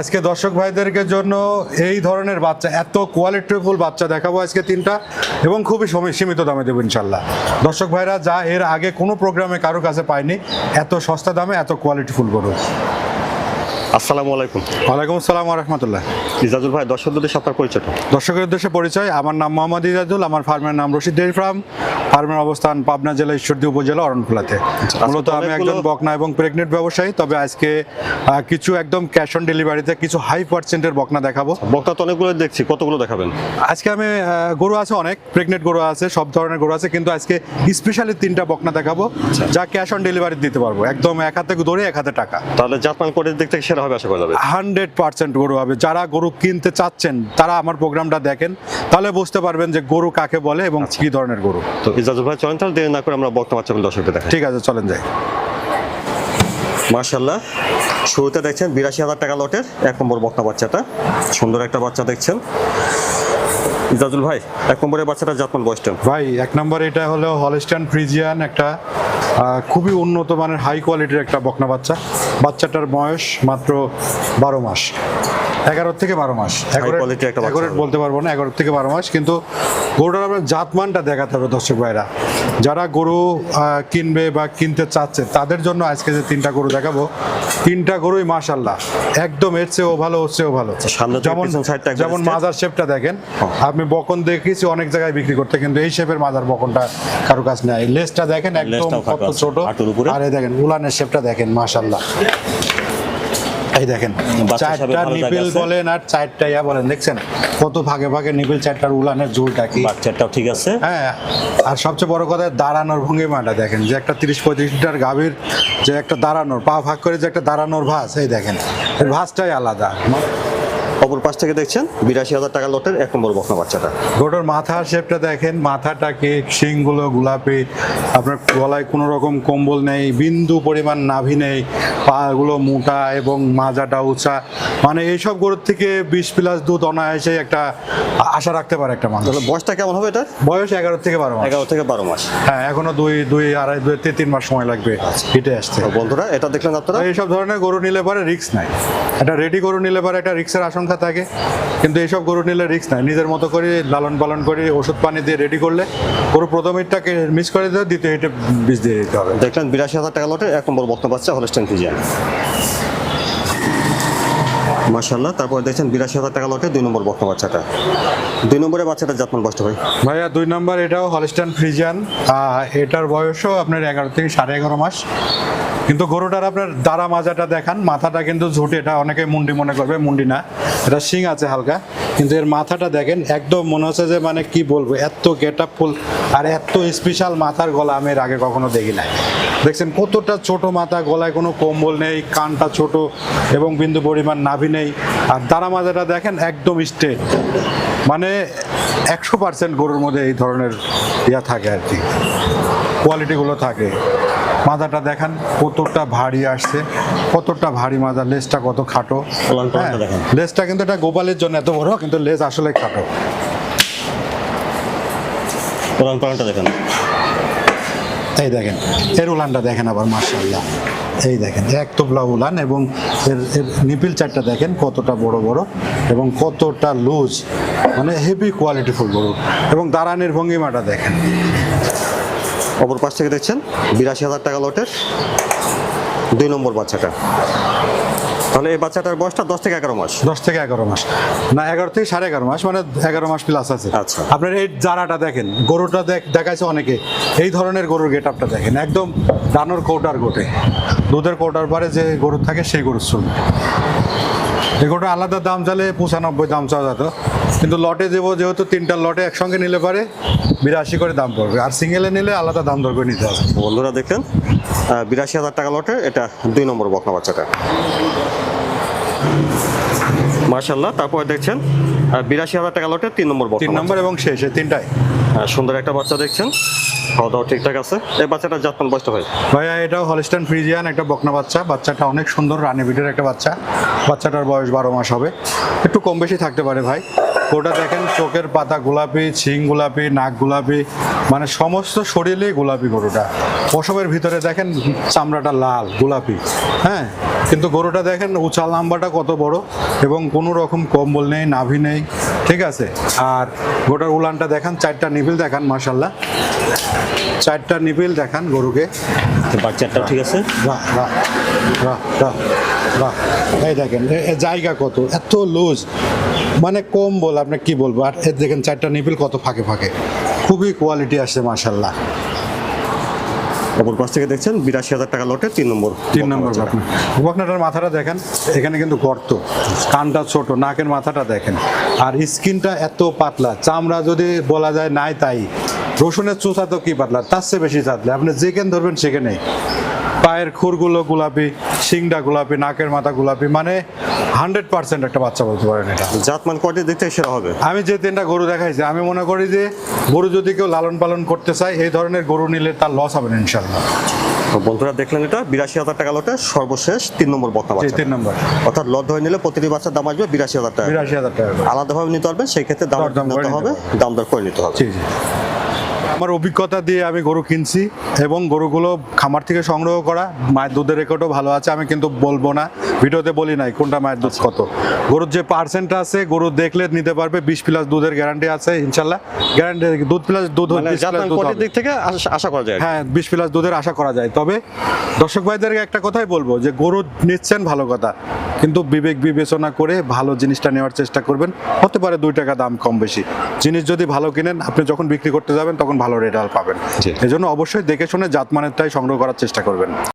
আজকে দর্শক ভাইদেরকে জন্য এই ধরনের বাচ্চা এত কোয়ালিটিফুল বাচ্চা দেখাবো আজকে তিনটা এবং খুবই সীমিত দামে দেবো ইনশাল্লাহ। দর্শক ভাইরা যা এর আগে কোনো প্রোগ্রামে কারও কাছে পায়নি এত সস্তা দামে এত কোয়ালিটিফুল গরু। আসসালামু আলাইকুম। ওয়ালাইকুম আসসালাম রহমতুল্লাহ। ইজাজুল ভাই দর্শকদের সাথে আপনার পরিচয়টা? দর্শকের উদ্দেশ্যে পরিচয় আমার নাম মোহাম্মদ ইজাজুল আমার ফার্মের নাম রশিদ ফার্ম ফার্মের অবস্থান পাবনা জেলা ঈশ্বরদী উপজেলা অরণখোলাতে মূলত আমি একজন বকনা এবং প্রেগনেন্ট ব্যবসায়ী তবে আজকে কিছু একদম ক্যাশ অন ডেলিভারিতে কিছু হাই পার্সেন্টের বকনা দেখাবো। বক্তা তো অনেকগুলো দেখছি কতগুলো দেখাবেন? আজকে আমি গরু আছে অনেক প্রেগনেন্ট গরু আছে সব ধরনের গরু আছে কিন্তু আজকে স্পেশালি তিনটা বকনা দেখাবো যা ক্যাশ অন ডেলিভারি দিতে পারব একদম এক হাতে ধরে এক হাতে টাকা। তাহলে জাতমান করে দেখতে সেরা হবে আশা করা যাবে। হান্ড্রেড পার্সেন্ট গরু হবে। যারা গরু কিনতে চাচ্ছেন তারা আমার প্রোগ্রামটা দেখেন তাহলে বুঝতে পারবেন যে গরু কাকে বলে এবং কি ধরনের গরু। তো ইজাজুল ভাই চলেন তাহলে দেরি না করে আমরা বক্তা বাচ্চাগুলো দর্শকদের দেখাই। ঠিক আছে চলেন যাই। মার্শাল্লাহ শুরুতে দেখছেন বিরাশি হাজার টাকা লটের এক নম্বর বক্তা বাচ্চাটা। সুন্দর একটা বাচ্চা দেখছেন। ইজাজুল ভাই এক নম্বরের বাচ্চাটা জাতমান বয়সটা ভাই এক নম্বর এটা হলো হলস্টান ফ্রিজিয়ান একটা খুবই উন্নত মানের হাই কোয়ালিটির একটা বকনা বাচ্চা। বাচ্চাটার বয়স মাত্র বারো মাস। এগারো থেকে বারো মাস। বলতে পারব না এগারো থেকে বারো মাস কিন্তু গরুটার আমরা জাতমানটা দেখাতে হবে দর্শক ভাইরা। যারা গরু কিনবে বা কিনতে চাচ্ছে তাদের জন্য আজকে যে তিনটা গরু দেখাবো তিনটা গরুই মাশাল্লাহ একদম এর চেয়েও ভালো ওর চেয়েও ভালো। সামনে যেমন যেমন মাজার শেপটা দেখেন। আপনি বকন দেখেছি অনেক জায়গায় বিক্রি করতে কিন্তু এই শেপের মাজার বকনটা কারও কাছে নেই। লেজটা দেখেন একদম কত ছোট। আর দেখেন উলানের শেপটা দেখেন মাশাল্লাহ এই দেখেন চারটা নিপিল বলেন আর চারটা ইয়া বলেন দেখছেন? কত ভাগে ভাগে নিপিল চারটার উলানের ঝুলটা কি? বাচ্চাটাও ঠিক আছে। হ্যাঁ আর সবচেয়ে বড় কথা দাঁড়ানোর ভঙ্গিমাটা দেখেন যে একটা তিরিশ পঁয়ত্রিশ লিটার গাভীর যে একটা দাঁড়ানোর পা ভাগ করে যে একটা দাঁড়ানোর ভাস এই দেখেন এর ভাসটাই আলাদা। অপর পাশ থেকে দেখছেন বিরাশি হাজার টাকা লটের এক নম্বর বকনা বাচ্চাটা। গোটোর মাথার শেপটা দেখেন মাথাটাকে শিংগুলো গোলাপি আপনার গলায় কোনো রকম কম্বল নেই বিন্দু পরিমাণ নাভি নেই পাগুলো মোটা এবং মাজাটা উঁচা। মানে এইসব গরুর থেকে বিশ প্লাস দুধ অনায়াসে একটা আশা রাখতে পারে একটা মানুষ। তাহলে বয়সটা কেমন হবে এটা বয়স এগারো থেকে বারো মাস। এগারো থেকে বারো মাস। হ্যাঁ এখনও দুই দুই আড়াই দুই তিন মাস সময় লাগবে হিটে আসতে। বন্ধুরা এটা দেখলেন আপনারা? এইসব ধরনের গরু নিলে পরে রিক্স নাই। একটা রেডি গরু নিলে পরে একটা রিক্সের আশঙ্কা থাকে। কিন্তু এইসব গরু নিলে রিস্ক নাই। নিজের মতো করে লালন পালন করে ওষুধ পানি দিয়ে রেডি করলে গরু প্রথম হিটটাকে মিস করে দিতে দ্বিতীয় হিটে বীজ দিয়ে দিতে হবে। দেখলেন বিরাশি হাজার টাকা লটের এক নম্বর বক্তা বাচ্চা হলস্টেন ফিজিয়ান মাশাল্লাহ তারপর দেখছেন বিরাশি হাজার টাকা লটে দুই নম্বর বক্তা বাচ্চাটা। দুই নম্বরে বাচ্চাটা জাতমান বয়সটা ভাই। ভাইয়া দুই নম্বর এটাও হলস্টান ফ্রিজিয়ান এটার বয়সও আপনার এগারো থেকে সাড়ে এগারো মাস। কিন্তু গরুটার আপনার দাঁড়া মাজাটা দেখান, মাথাটা কিন্তু ঝুটে, এটা অনেকে মুন্ডি মনে করবে, মুন্ডি না, এটা শিং আছে হালকা, কিন্তু এর মাথাটা দেখেন, একদম মনে হচ্ছে যে মানে কি বলব, এত গেট আপ ফুল, আর এত স্পেশাল মাথার গলা আমি এর আগে কখনো দেখি নাই। দেখছেন কতটা ছোট মাথা, গলায় কোনো কম্বল নেই, কানটা ছোট এবং বিন্দু পরিমাণ নাভি নেই, আর দাঁড়া মাজাটা দেখেন একদম স্ট্রেট মানে একশো পার্সেন্ট গরুর মধ্যে এই ধরনের ইয়া থাকে আর কি কোয়ালিটিগুলো থাকে। মাজাটা দেখান কতটা ভারী আসছে কতটা ভারী মাজা লেজটা কত খাটো। পালানটা হ্যাঁ, লেজটা কিন্তু এটা গোপালের জন্য এত বড় কিন্তু লেজ আসলে খাটো। পালনটা দেখেন। এই দেখেন এর উলানটা দেখেন আবার মার্শাল্লাহ এই দেখেন এক তোবলা উলান এবং এর এর নিপিল চারটা দেখেন কতটা বড় বড় এবং কতটা লুজ মানে হেভি কোয়ালিটিফুল গরু এবং দাঁড়ানের ভঙ্গিমাটা দেখেন। অপর পাশ থেকে দেখছেন বিরাশি হাজার টাকা লটের দুই নম্বর বাচ্চাটা। তাহলে এই বাচ্চাটার বয়সটা দশ থেকে এগারো মাস। দশ থেকে এগারো মাস। না এগারো থেকে সাড়ে এগারো মাস মানে এগারো মাস প্লাস আছে। আচ্ছা। আপনার এই জারাটা দেখেন গরুটা দেখ- দেখাইছে অনেকে। এই ধরনের গরুর গেট আপটা দেখেন একদম ডানোর কৌটার গোটে। দুধের কৌটার পরে যে গরু থাকে সেই গরুর চলবে এই গরুটা আলাদা দাম চালে পঁচানব্বই দাম চাওয়া যেত। কিন্তু লটে দেবো যেহেতু তিনটা লটে একসঙ্গে নিলে পারে বিরাশি করে দাম পড়বে। আর সিঙ্গেলে নিলে আলাদা দাম দর করে নিতে হবে। বন্ধুরা দেখলেন বিরাশি হাজার টাকা লটে এটা দুই নম্বর বকনা বাচ্চাটা। মার্শাল্লাহ তারপর দেখছেন বিরাশি হাজার টাকা লটে তিন নম্বর তিন নম্বর এবং শেষ তিনটাই। সুন্দর একটা বাচ্চা দেখছেন খাওয়া দাওয়া ঠিকঠাক আছে। এই বাচ্চাটা জাতমান বয়সটা ভাই? ভাইয়া এটাও হলিস্টান ফ্রিজিয়ান একটা বকনা বাচ্চা। বাচ্চাটা অনেক সুন্দর রানী বিটের একটা বাচ্চা। বাচ্চাটার বয়স বারো মাস হবে। একটু কম বেশি থাকতে পারে ভাই। ওটা দেখেন চোখের পাতা গোলাপি ছিং গোলাপি নাক গোলাপি মানে সমস্ত শরীরেই গোলাপি গরুটা। পশমের ভিতরে দেখেন চামড়াটা লাল গোলাপি হ্যাঁ? কিন্তু গরুটা দেখেন উচাল নাম্বারটা কত বড় এবং কোনো রকম কম্বল নেই নাভি নেই ঠিক আছে? আর গোটার উলানটা দেখান চারটা নিবিল দেখান মাসাল্লাহ চারটা নিবিল দেখান গরুকে। বাচ্চাটা ঠিক আছে? বাহ বাহ বাহ বাহ। বাহ এই দেখেন জায়গা কত এত লুজ। মানে কম বল আপনি কি বলব? আর দেখেন চারটা নিপিল কত ফাঁকে ফাঁকে। খুবই কোয়ালিটি আসছে মাসাল্লাহ অপর পাশ থেকে দেখছেন বিরাশি হাজার টাকা লটে তিন নম্বর তিন নম্বর বকনা। বকনাটার মাথাটা দেখেন এখানে কিন্তু গর্ত। কানটা ছোট নাকের মাথাটা দেখেন। আর স্কিনটা এত পাতলা চামড়া যদি বলা যায় নাই তাই। রসুনের চোষা তো কি পাতলা তার চেয়ে বেশি চাতলে। আপনি যেখানে ধরবেন সেখানে পায়ের খুরগুলো গোলাপি শিংটা গোলাপি নাকের মাথা গোলাপি মানে হান্ড্রেড পার্সেন্ট একটা বাচ্চা বলতে পারেন এটা। জাতমান দিক থেকে সেরা হবে। আমি যে তিনটা গরু দেখাইছি আমি মনে করি যে গরু যদি কেউ লালন পালন করতে চায় এই ধরনের গরু নিলে তার লস হবে না ইনশাল্লাহ তো বন্ধুরা দেখলেন এটা বিরাশি হাজার টাকা লটে সর্বশেষ তিন নম্বর এই বাচ্চা তিন নম্বর। অর্থাৎ লট ধরে নিলে প্রতিটি বাচ্চার দাম আসবে বিরাশি হাজার টাকা বিরাশি হাজার টাকা আলাদাভাবে নিতে পারবেন সেই ক্ষেত্রে দাম নিতে নিতে হবে। দাম দর করে নিতে হবে। আমার অভিজ্ঞতা দিয়ে আমি গরু কিনছি এবং গরুগুলো খামার থেকে সংগ্রহ করা মায়ের দুধের রেকর্ডও ভালো আছে আমি কিন্তু বলব না ভিডিওতে বলি নাই কোনটা মায়ের দুধ কত। গরুর যে পার্সেন্ট আছে গরু দেখলে নিতে পারবে বিশ প্লাস দুধের গ্যারান্টি আছে ইনশাল্লাহ। গ্যারান্টি দুধ প্লাস দুধ মানে 20 plus জাতমান দুধ কোয়ালিটির হবে। দিক থেকে আশা- আশা করা যায়। হ্যাঁ বিশ প্লাস দুধের আশা করা যায়। তবে দর্শক ভাইদেরকে একটা কথাই বলব যে গরু নিচ্ছেন ভালো কথা। কিন্তু বিবেক বিবেচনা করে ভালো জিনিসটা নেওয়ার চেষ্টা করবেন। হতে পারে দুই টাকা দাম কম বেশি। জিনিস যদি ভালো কিনেন আপনি যখন বিক্রি করতে যাবেন তখন ভালো রেজাল্ট পাবেন। এজন্য অবশ্যই দেখে শুনে জাত জাতমানেরটাই সংগ্রহ করার চেষ্টা করবেন।